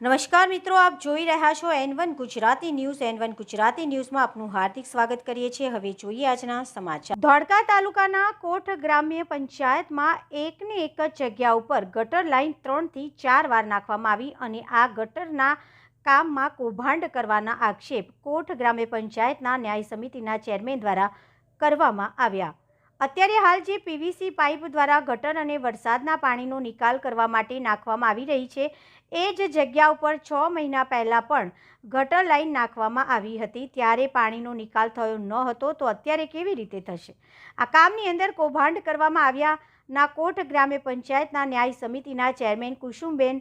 નમસ્કાર મિત્રો, આપ જોઈ રહ્યા છો N one Gujarati news. N one Gujarati ન્યૂઝમાં આપનું હાર્દિક સ્વાગત કરીએ છીએ. હવે જોઈએ આજના સમાચાર. ધોળકા તાલુકાના કોઠ ગ્રામ્ય પંચાયતમાં એકને એક જ જગ્યા ઉપર ગટર લાઇન ત્રણથી ચાર વાર નાખવામાં આવી અને આ ગટરના કામમાં કૌભાંડ કરવાના આક્ષેપ કોઠ ગ્રામ્ય પંચાયતના ન્યાય સમિતિના ચેરમેન દ્વારા કરવામાં આવ્યા. અત્યારે હાલ જે પીવીસી પાઇપ દ્વારા ગટર અને વરસાદના પાણીનો નિકાલ કરવા માટે નાખવામાં આવી રહી છે, એ જ જગ્યા ઉપર છ મહિના પહેલાં પણ ગટર લાઈન નાખવામાં આવી હતી. ત્યારે પાણીનો નિકાલ થયો ન હતો, તો અત્યારે કેવી રીતે થશે? આ કામની અંદર કૌભાંડ કરવામાં આવ્યા ના કોટ ગ્રામ્ય પંચાયતના ન્યાય સમિતિના ચેરમેન કુસુમબેન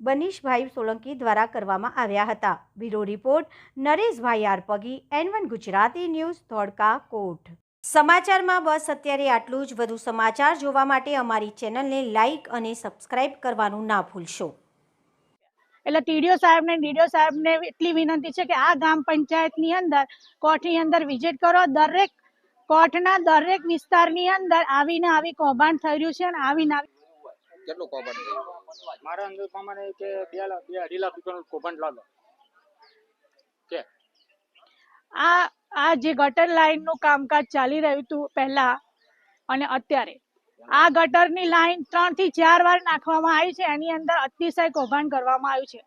બનીશભાઈ સોલંકી દ્વારા કરવામાં આવ્યા હતા. Bureau report Nareshbhai આરપગી, N one Gujarati news, Dholka, કોટ. સમાચારમાં બસ અત્યારે આટલું જ. વધુ સમાચાર જોવા માટે અમારી ચેનલને લાઇક અને સબસ્ક્રાઇબ કરવાનું ના ભૂલશો. એટલે ટીડીઓ સાહેબને ડીડીઓ સાહેબને એટલી વિનંતી છે કે આ ગ્રામ પંચાયતની અંદર કોર્ટની અંદર વિઝિટ કરો. દરેક કોર્ટના દરેક વિસ્તારની અંદર આવીને આવી કૌભાંડ થઈ રહ્યું છે અને આવીને આવી કેટલું કૌભાંડ થયું? મારા અંદર પ્રમાણે કે બે લાખ બે અઢી લાખ રૂપિયાનું કૌભાંડ લાગે કે? આ આ જે ગટર લાઈનનું કામકાજ ચાલી રહ્યું હતું પહેલા અને અત્યારે, આ ગટરની લાઈન ત્રણથી ચાર વાર નાખવામાં આવી છે. એની અંદર અતિશય કૌભાંડ કરવામાં આવ્યું છે.